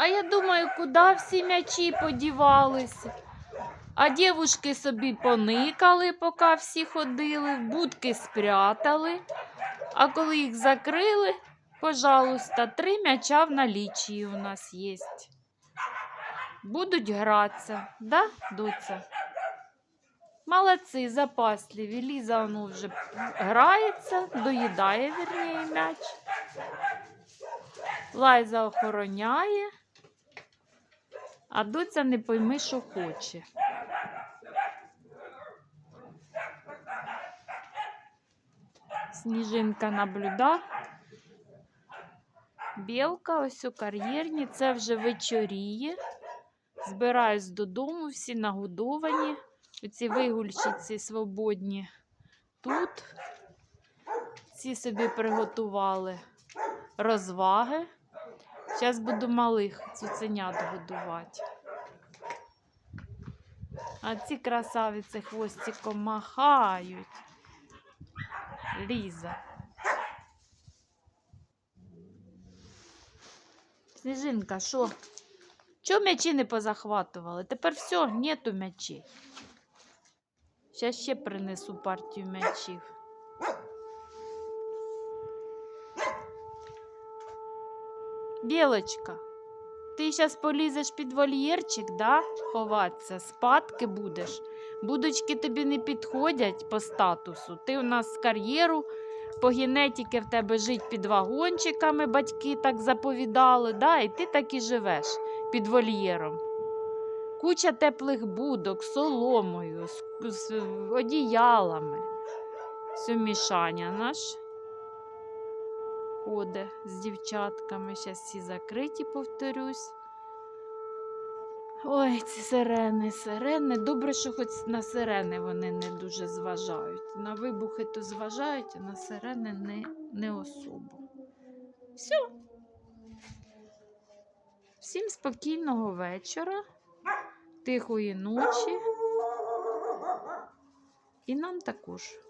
А я думаю, куди всі м'ячі подівалися? А дівушки собі поникали, поки всі ходили, будки спрятали. А коли їх закрили, пожалуйста, три м'яча в налічії у нас є. Будуть гратися, да, доця? Молодці, запасливі. Ліза воно вже грається, доїдає, вірніше, м'яч. Лайза охороняє, а доця не пойми, що хоче. Сніжинка наблюда. Білка, ось у кар'єрні, це вже вечоріє. Збираюсь додому, всі нагодовані. Оці вигульчиці свободні тут. Ці собі приготували розваги. Зараз буду малих цуценят годувати. А ці красавиці хвостиком махають. Ліза. Сніжинка, що? Чого м'ячі не позахватували? Тепер все, нету м'ячей. Зараз ще принесу партію м'ячів. Білочка, ти зараз полізеш під вольєрчик, да? Ховатися, спадки будеш. Будочки тобі не підходять по статусу. Ти у нас з кар'єру, по генетики в тебе жить під вагончиками, батьки так заповідали, да? і ти так і живеш під вольєром. Куча теплих будок, соломою, з, з одіялами. Сумішання наш ходить з дівчатками. Зараз всі закриті, повторюсь. Ой, ці сирени, сирени. Добре, що хоч на сирени вони не дуже зважають. На вибухи то зважають, а на сирени не, не особо. Все. Всім спокійного вечора, тихої ночі. І нам також.